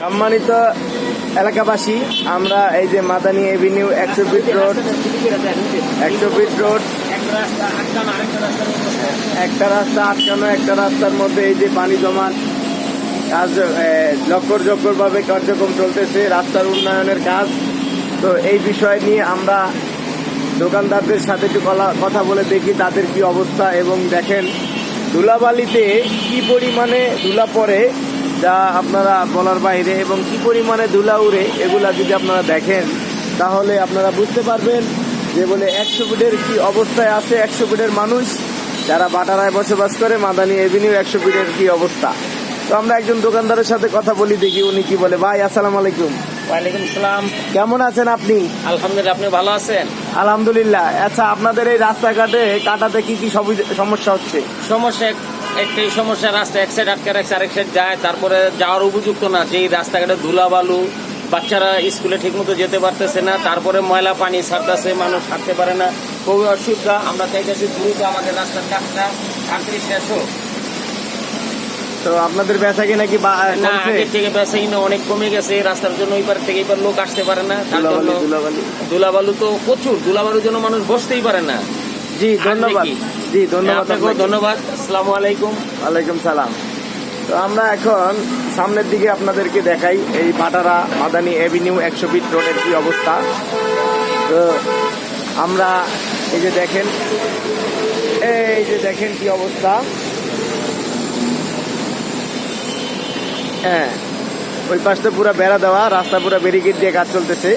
সম্মানিত এলাকাবাসী, আমরা এই যে মাদানী এভিনিউ একশো ফিট রোড, একশো ফিট রোড, একটা রাস্তা আটকানো, একটা রাস্তার মধ্যে এই যে পানি জমার কাজ জক্কর জক্কর ভাবে কার্যক্রম চলতেছে, রাস্তার উন্নয়নের কাজ। তো এই বিষয় নিয়ে আমরা দোকানদারদের সাথে একটু কথা বলে দেখি তাদের কি অবস্থা এবং দেখেন ধুলাবালিতে কি পরিমাণে ধুলা পড়ে। যা আপনারা বলার বাইরে এবং কি পরিমাণে ধুলা উড়ে এগুলা যদি আপনারা দেখেন তাহলে আপনারা বুঝতে পারবেন যে বলে একশো ফুটের কি অবস্থায় আছে একশো ফুটের মানুষ যারা বাটারায় বসবাস করে মাদানি এভিনিউ একশো ফুটের কি অবস্থা। তো আমরা একজন দোকানদারের সাথে কথা বলি দেখি উনি কি বলে। ভাই আসসালামু আলাইকুম। ওয়ালাইকুম সালাম। কেমন আছেন আপনি? আলহামদুলিল্লাহ আপনি ভালো আছেন? আলহামদুলিল্লাহ। আচ্ছা আপনাদের এই রাস্তাঘাটে কাটাতে কি কি সমস্যা হচ্ছে? সমস্যা একটাই সমস্যা রাস্তা এক সাইড আটকে রাখছে আরেক সাইড যায়। তারপরে যাওয়ার উপযুক্ত না। যেই রাস্তাঘাটে ধুলা বালু বাচ্চারা স্কুলে ঠিকমতো যেতে পারতেছে না। তারপরে ময়লা পানি ছাড়তেছে মানুষ হাঁটতে পারে না। খুবই অসুবিধা আমরা চাইতেছি দ্রুত আমাদের রাস্তার কাজটা তাড়াতাড়ি শেষ হোক। তো আপনাদের বেচা কি নাকি বা- না? আগের থেকে বেসাই না অনেক কমে গেছে। রাস্তার জন্য ওই পার থেকে এবার লোক আসতে পারে না। ধুলাবালি, ধুলাবালি। ধুলাবালু তো প্রচুর। ধুলাবালুর জন্য মানুষ বসতেই পারে না। জি ধন্যবাদ। জি ধন্যবাদ আপনাকেও ধন্যবাদ। আসসালামু আলাইকুম। ওয়ালাইকুম সালাম। তো আমরা এখন সামনের দিকে আপনাদেরকে দেখাই এই পাটারা মাদানী এভিনিউ একশো ফিট রোডের কি অবস্থা। তো আমরা এই যে দেখেন এই যে দেখেন কি অবস্থা। হ্যাঁ ওই পাশটা পুরো বেড়া দেওয়া রাস্তা পুরো ব্যারিকেড দিয়ে কাজ চলতেছে।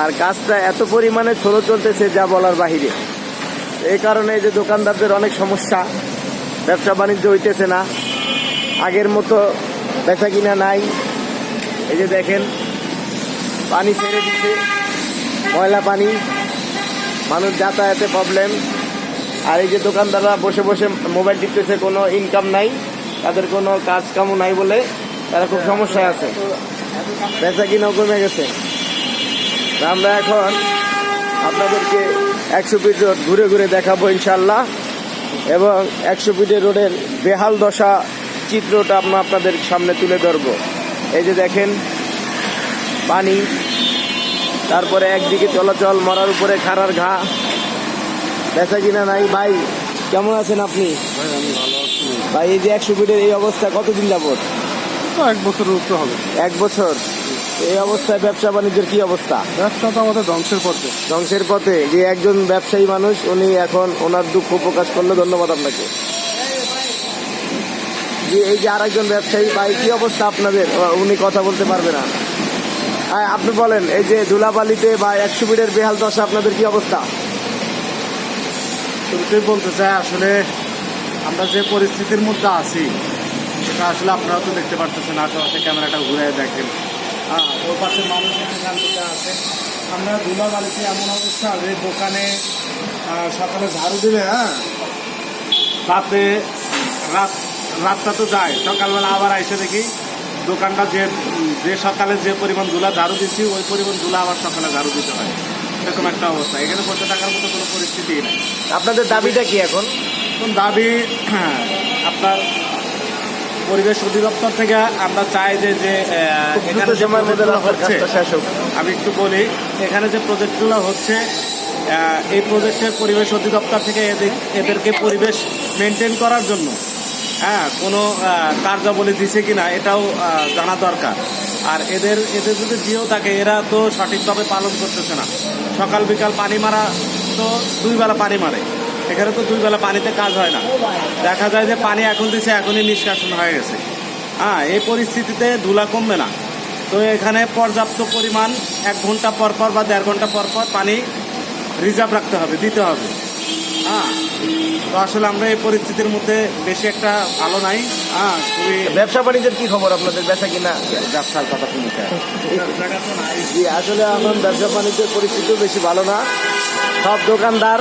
আর কাজটা এত পরিমাণে স্লো চলতেছে যা বলার বাহিরে। এই কারণে যে দোকানদারদের অনেক সমস্যা, ব্যবসা বাণিজ্য হইতেছে না। আগের মতো বেচা কিনা নাই। এই যে দেখেন, পানি ছেড়ে দিচ্ছে, ময়লা পানি, মানুষ যাতায়াতে প্রবলেম আর এই যে দোকানদাররা বসে বসে মোবাইল টিপতেছে, কোনো ইনকাম নাই, তাদের কোনো কাজ কামও নাই বলে তারা খুব সমস্যায় আছে। বেচা কিনাও কমে গেছে। আমরা এখন আপনাদেরকে একশো ফিট রোড ঘুরে ঘুরে দেখাবো ইনশাল্লাহ। এবং একশো ফিটের রোডের বেহাল দশা চিত্রটা আমরা আপনাদের সামনে তুলে ধরবো। এই যে দেখেন পানি তারপরে একদিকে চলাচল মরার উপরে খাড়ার ঘা। বেচা কিনা নাই? ভাই কেমন আছেন আপনি? ভাই এই যে একশো ফিটের এই অবস্থা কতদিন যাবত এক বছর হবে। এক বছর। এই অবস্থায় ব্যবসা বাণিজ্যের কি অবস্থা? ব্যবসা তো আমাদের ধ্বংসের পথে। ধ্বংসের পথে? যে একজন ব্যবসায়ী মানুষ উনি এখন ওনার দুঃখ প্রকাশ করল ধন্যবাদ আপনাকে। যে এই যে আরেকজন ব্যবসায়ী ভাই কি অবস্থা আপনাদের? উনি কথা বলতে পারবে না। হ্যাঁ আপনি বলেন এই যে ধুলাবালিতে বা একশো ফিটের বেহাল দশা আপনাদের কি অবস্থা? শুরুতেই বলতে চাই আসলে আমরা যে পরিস্থিতির মধ্যে আছি সেটা আসলে আপনারা তো দেখতে পারতেছেন আশেপাশে ক্যামেরাটা ঘুরে দেখেন। হ্যাঁ ওর পাশে মানুষ থেকে আছে আমরা ধুলা বাড়িতে এমন অবস্থা যে দোকানে সকালে ঝাড়ু দিলে হ্যাঁ রাতে রাত রাতটা তো যায় সকালবেলা আবার এসে দেখি দোকানটা যে যে সকালে যে পরিমাণ ধুলা ঝাড়ু দিচ্ছি ওই পরিমাণ ধুলা আবার সকালে ঝাড়ু দিতে হয়। এরকম একটা অবস্থা। এখানে বসে থাকার মতো কোনো পরিস্থিতি নেই। আপনাদের দাবিটা কি এখন? এখন দাবি আপনার পরিবেশ অধিদপ্তর থেকে আমরা চাই যে যে এখানে সময়ের মধ্যে হচ্ছে আমি একটু বলি এখানে যে প্রজেক্টগুলো হচ্ছে এই প্রজেক্টের পরিবেশ অধিদপ্তর থেকে এদের এদেরকে পরিবেশ মেনটেন করার জন্য হ্যাঁ কোনো কার্যাবলী দিছে কি না এটাও জানা দরকার। আর এদের এদের যদি দিয়েও থাকে এরা তো সঠিকভাবে পালন করতেছে না। সকাল বিকাল পানি মারা তো দুই বেলা পানি মারে। এখানে তো দুই বেলা পানিতে কাজ হয় না। দেখা যায় যে পানি এখন দিছে এখনই নিষ্কাশন হয়ে গেছে। হ্যাঁ এই পরিস্থিতিতে ধুলা কমবে না। তো এখানে পর্যাপ্ত পরিমাণ এক ঘণ্টা পর পর বা দেড় ঘণ্টা পর পর পানি রিজার্ভ রাখতে হবে দিতে হবে। হ্যাঁ তো আসলে আমরা এই পরিস্থিতির মধ্যে বেশি একটা ভালো নাই। হ্যাঁ খুবই ব্যবসা বাণিজ্যের কি খবর আপনাদের? ব্যবসা কিনা ব্যবসার কথা শুনতে জি আসলে আমার ব্যবসা বাণিজ্যের পরিস্থিতিও বেশি ভালো না। সব দোকানদার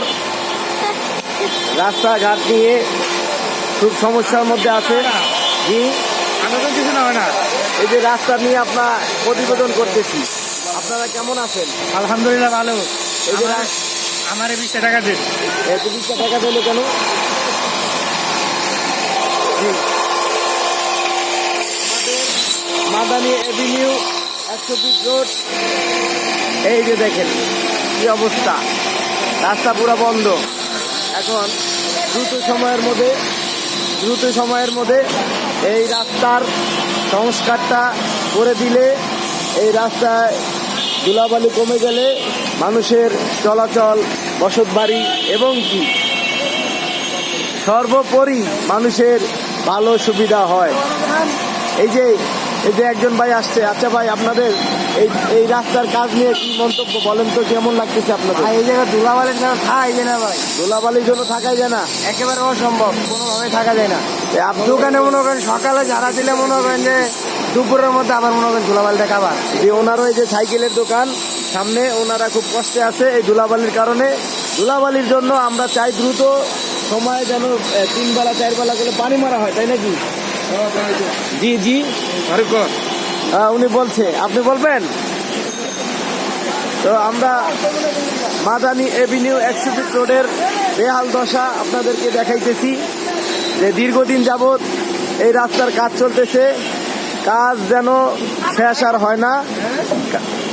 রাস্তাঘাট নিয়ে খুব সমস্যার মধ্যে আছে। জি। কিছু না হয় না এই যে রাস্তা নিয়ে আপনার প্রতিবেদন করতেছি। আপনারা কেমন আছেন? আলহামদুলিল্লাহ ভালো। এই যে আমার বিশ টাকা দিন। এত বিশটা টাকা দিলে কেন? জি। মাদানি এভিনিউ একশো ফিট রোড। এই যে দেখেন কি অবস্থা? রাস্তা পুরো বন্ধ। এখন দ্রুত সময়ের মধ্যে, দ্রুত সময়ের মধ্যে এই রাস্তার সংস্কারটা করে দিলে এই রাস্তায় ধুলাবালি কমে গেলে মানুষের চলাচল, বসত বাড়ি এবং কি? সর্বোপরি মানুষের ভালো সুবিধা হয়। এই যে এই যে একজন ভাই আসছে আচ্ছা ভাই আপনাদের এই এই রাস্তার কাজ নিয়ে কি মন্তব্য বলেন তো কেমন লাগতেছে আপনাদের? এই জায়গায় ধুলাবালির জন্য থাকাই যায় না ভাই। ধুলাবালির জন্য থাকাই যায় না? একেবারে অসম্ভব কোনোভাবে থাকা যায় না। দোকানে মনে করেন সকালে ঝাড়া দিলে মনে করেন যে দুপুরের মধ্যে আবার মনে করেন ধুলাবালিটা খাবার। যে ওনারও এই যে সাইকেলের দোকান সামনে ওনারা খুব কষ্টে আছে এই ধুলাবালির কারণে। ধুলাবালির জন্য আমরা চাই দ্রুত সময়ে যেন এ, তিন বেলা চার বেলা করে পানি মারা হয় তাই নাকি? জি জি। উনি বলছে আপনি বলবেন? তো আমরা মাদানি এভিনিউ এক্সিবিট রোডের বেহাল দশা আপনাদেরকে দেখাইতেছি যে দীর্ঘদিন যাবৎ এই রাস্তার কাজ চলতেছে। কাজ যেন শেষ আর হয় না।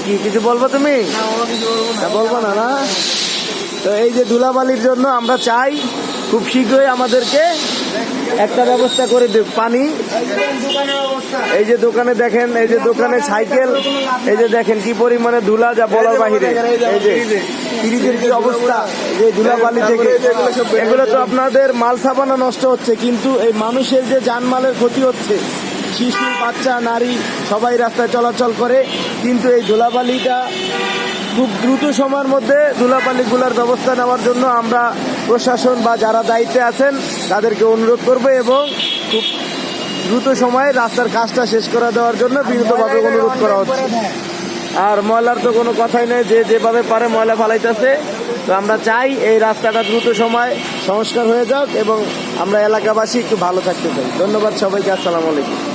কি কিছু বলব তুমি? বলব না না? তো এই যে ধুলাবালির জন্য আমরা চাই খুব শীঘ্রই আমাদেরকে একটা ব্যবস্থা করে দেব পানি। এই যে দোকানে দেখেন, এই যে দোকানে সাইকেল, এই যে দেখেন কি পরিমাণে ধুলা যা বলার বাহিরে। এই যে ফ্রিজের কি অবস্থা? যে ধুলাবালি থেকে। এগুলো তো আপনাদের মাল সাবানা নষ্ট হচ্ছে, কিন্তু এই মানুষের যে জানমালের ক্ষতি হচ্ছে, শিশু, বাচ্চা, নারী, সবাই রাস্তায় চলাচল করে, কিন্তু এই ধুলাবালিটা খুব দ্রুত সময়ের মধ্যে ধুলাবালিগুলার ব্যবস্থা নেওয়ার জন্য আমরা প্রশাসন বা যারা দায়িত্বে আছেন, তাদেরকে অনুরোধ করব এবং খুব দ্রুত সময়ে রাস্তার কাজটা শেষ করে দেওয়ার জন্য বিরতভাবে অনুরোধ করা হচ্ছে। আর ময়লার তো কোনো কথাই নেই, যে যেভাবে পারে ময়লা ফালাইতেছে। তো আমরা চাই এই রাস্তাটা দ্রুত সময় সংস্কার হয়ে যাক এবং আমরা এলাকাবাসী একটু ভালো থাকতে চাই। ধন্যবাদ সবাইকে, আসসালামু আলাইকুম।